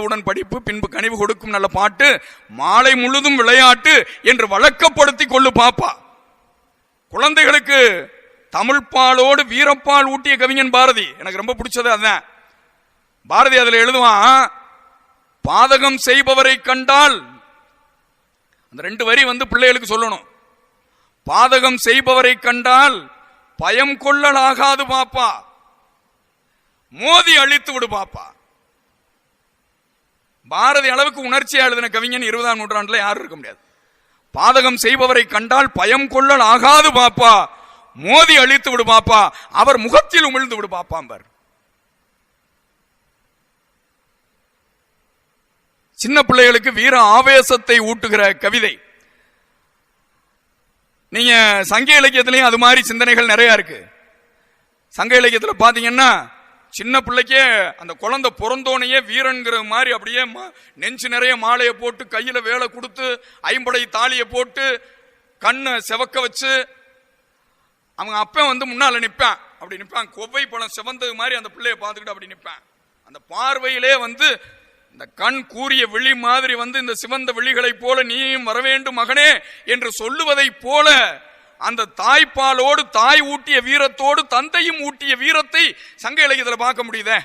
கொடுத்தவுடன் படிப்பு பின்பு கனிவு கொடுக்கும் நல்ல பாட்டு மாலை முழுதும் விளையாட்டு என்று வழக்கப்படுத்தி கொள்ளு பாப்பா. குழந்தைகளுக்கு தமிழ் பாலோடு வீரப்பால் ஊட்டிய கவிஞன் பாரதி. எனக்கு ரொம்ப பிடிச்சது அதுதான். பாரதி அதுல எழுதுவான் பாதகம் செய்பவரை கண்டால் அந்த ரெண்டு வரி வந்து பிள்ளைகளுக்கு சொல்லணும். பாதகம் செய்பவரை கண்டால் பயம் கொள்ளலாகாது பாப்பா. மோதி அழித்து விடு பாப்பா. பாரதி அளவுக்கு உணர்ச்சியா எழுதின கவிஞன் இருபதாம் நூற்றாண்டுல யாரும் இருக்க முடியாது. பாதகம் செய்பவரை கண்டால் பயம் கொள்ளல் ஆகாது பாப்பா. மோதி அழித்து விடு பாப்பா. அவர் முகத்தில் உமிழ்ந்து விடு பாப்பாம்பர் சின்ன பிள்ளைகளுக்கு வீர ஆவேசத்தை ஊட்டுகிற கவிதை. நீங்க சங்க இலக்கியத்திலையும் அது மாதிரி சிந்தனைகள் நிறைய இருக்கு. சங்க இலக்கியத்தில் பாத்தீங்கன்னா சின்ன பிள்ளைக்கே அந்த குழந்தை பிறந்தோனையே வீரன்கிற மாதிரி அப்படியே ம- நெஞ்சு நிறைய மாலையை போட்டு கையில் வேலை கொடுத்து ஐம்படை தாலியை போட்டு கண்ணை செவக்க வச்சு அவங்க அப்பன் வந்து முன்னால் நிற்பேன் அப்படி நிற்பான் கொவ்வை பழம் சிவந்தது மாதிரி அந்த பிள்ளைய பார்த்துக்கிட்டு அப்படி நிற்பேன் அந்த பார்வையிலே வந்து இந்த கண் கூறிய விழி மாதிரி வந்து இந்த சிவந்த விழிகளைப் போல நீயும் வரவேண்டும் மகனே என்று சொல்லுவதைப் போல அந்த தாய்ப்பாலோடு தாய் ஊட்டிய வீரத்தோடு தந்தையும் ஊட்டிய வீரத்தை சங்க இலக்கியத்தில் பார்க்க முடியுதே?